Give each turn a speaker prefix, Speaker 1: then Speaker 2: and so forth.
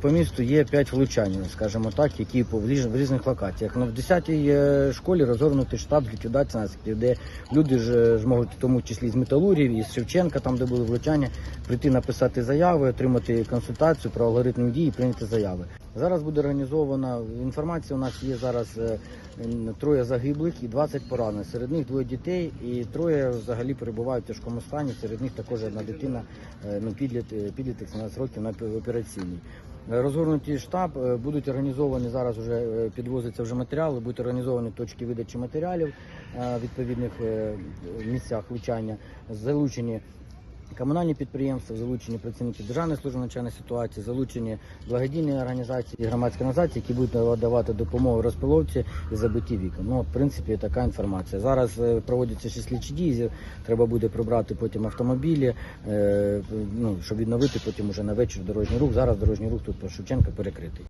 Speaker 1: По місту є 5 влучань, скажімо так, які в різних локаціях. Ну, в 10-й е, школі розгорнутий штаб з ліквідації наслідків, де люди ж е, зможуть, в тому числі з металургів, із Шевченка, там де були влучання, прийти написати заяви, отримати консультацію про алгоритм дій і прийняти заяви. Зараз буде організована інформація. У нас є зараз е, троє загиблих і 20 поранених. Серед них двоє дітей і троє взагалі перебувають в тяжкому стані. Серед них також одна дитина, ну підліт, е, підліток 17 років на операційній. Е, Розгорнутий штаб е, будуть організовані зараз. Вже підвозиться вже матеріали, будуть організовані точки видачі матеріалів е, в відповідних е, місцях влучання, залучені. Комунальні підприємства, залучені працівники Державної служби надзвичайної ситуації, залучені благодійні організації і громадські організації, які будуть давати допомогу розпиловці і забитті вікон. Ну, в принципі, така інформація. Зараз е, проводяться ще слідчі дії. Треба буде прибрати потім автомобілі, е, ну, щоб відновити потім уже на вечір дорожній рух. Зараз дорожній рух тут по Шевченка перекритий.